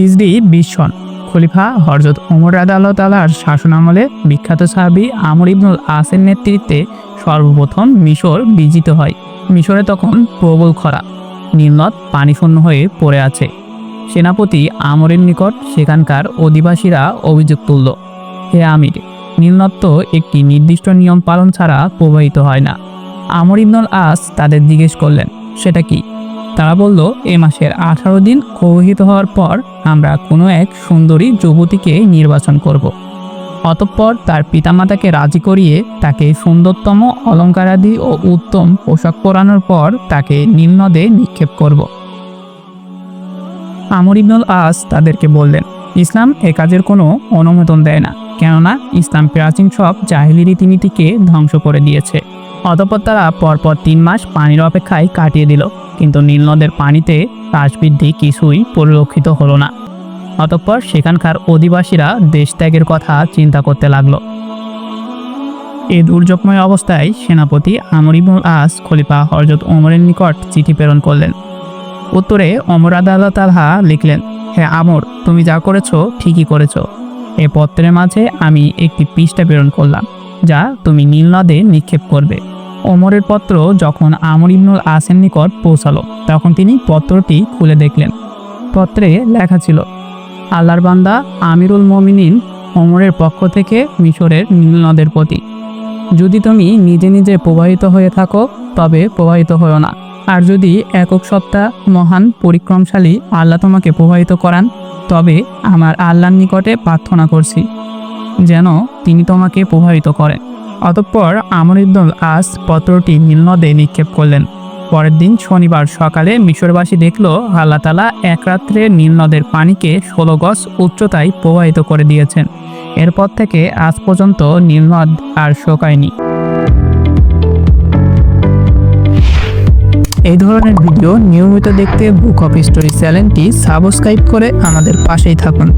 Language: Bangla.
হিজড়ি বিশ সন। খলিফা হরজত ওমর আদালত তালার শাসনামলে বিখ্যাত সাহাবি আমর ইবনুল আসের নেতৃত্বে সর্বপ্রথম মিশর বিজিত হয়। মিশরে তখন প্রবল খরা নীলনদ পানিশূন্য হয়ে পড়ে আছে। সেনাপতি আমরের নিকট সেখানকার অধিবাসীরা অভিযোগ তুলল, হে আমির নীলনদ তো একটি নির্দিষ্ট নিয়ম পালন ছাড়া প্রবাহিত হয় না। আমর ইবনুল আস তাদের জিজ্ঞেস করলেন, সেটা কি? তারা বলল, এ মাসের আঠারো দিন প্রবাহিত হওয়ার পর আমরা কোনো এক সুন্দরী যুবতীকে নির্বাচন করব। অতঃপর তার পিতামাতাকে রাজি করিয়ে তাকে সুন্দরতম অলঙ্কারাদি ও উত্তম পোশাক পরানোর পর তাকে নীলনদে নিক্ষেপ করব। আমর ইবনুল আস তাদেরকে বললেন, ইসলাম এ কাজের কোনো অনুমোদন দেয় না, কেননা ইসলাম প্রাচীন সব জাহিলি রীতিনীতিকে ধ্বংস করে দিয়েছে অতঃপর তারা পরপর তিন মাস পানির অপেক্ষায় কাটিয়ে দিল কিন্তু নীলনদের পানিতে হ্রাসবৃদ্ধি কিছুই পরিলক্ষিত হলো না। অতঃপর সেখানকার অধিবাসীরা দেশ ত্যাগের কথা চিন্তা করতে লাগল। এই দুর্যোগময় অবস্থায় সেনাপতি আমর ইবনুল আস খলিফা হরজত ওমরের নিকট চিঠি প্রেরণ করলেন। উত্তরে অমর আদালত আলহা লিখলেন হ্যাঁ আমর, তুমি যা করেছ ঠিকই করেছ। এ পত্রের মাঝে আমি একটি পৃষ্ঠা প্রেরণ করলাম, যা তুমি নীলনদে নিক্ষেপ করবে। ওমরের পত্র যখন আমর ইবনুল আসের নিকট পৌঁছালো, তখন তিনি পত্রটি খুলে দেখলেন। পত্রে লেখা ছিল, আল্লাহর বান্দা আমিরুল মমিনিন ওমরের পক্ষ থেকে মিশরের নীলনদের প্রতি। যদি তুমি নিজে নিজে প্রবাহিত হয়ে থাকো, তবে প্রবাহিত হও না। আর যদি একক সত্তা মহান পরিক্রমশালী আল্লাহ তোমাকে প্রবাহিত করান, তবে আমার আল্লাহর নিকটে প্রার্থনা করছি, যেন তিনি তোমাকে প্রভাবিত করেন। অতঃপর আমর ইবনুল আস পত্রটি নীলনদে নিক্ষেপ করলেন। পরের দিন শনিবার সকালে মিশরবাসী দেখল আল্লাহ এক রাত্রে নীলনদের পানিকে ষোলো গজ উচ্চতায় প্রবাহিত করে দিয়েছেন। এরপর থেকে আজ পর্যন্ত নীলনদ আর শোকায়নি। এই ধরনের ভিডিও নিয়মিত দেখতে বুক অফ স্টোরি চ্যানেলটি সাবস্ক্রাইব করে আমাদের পাশেই থাকুন।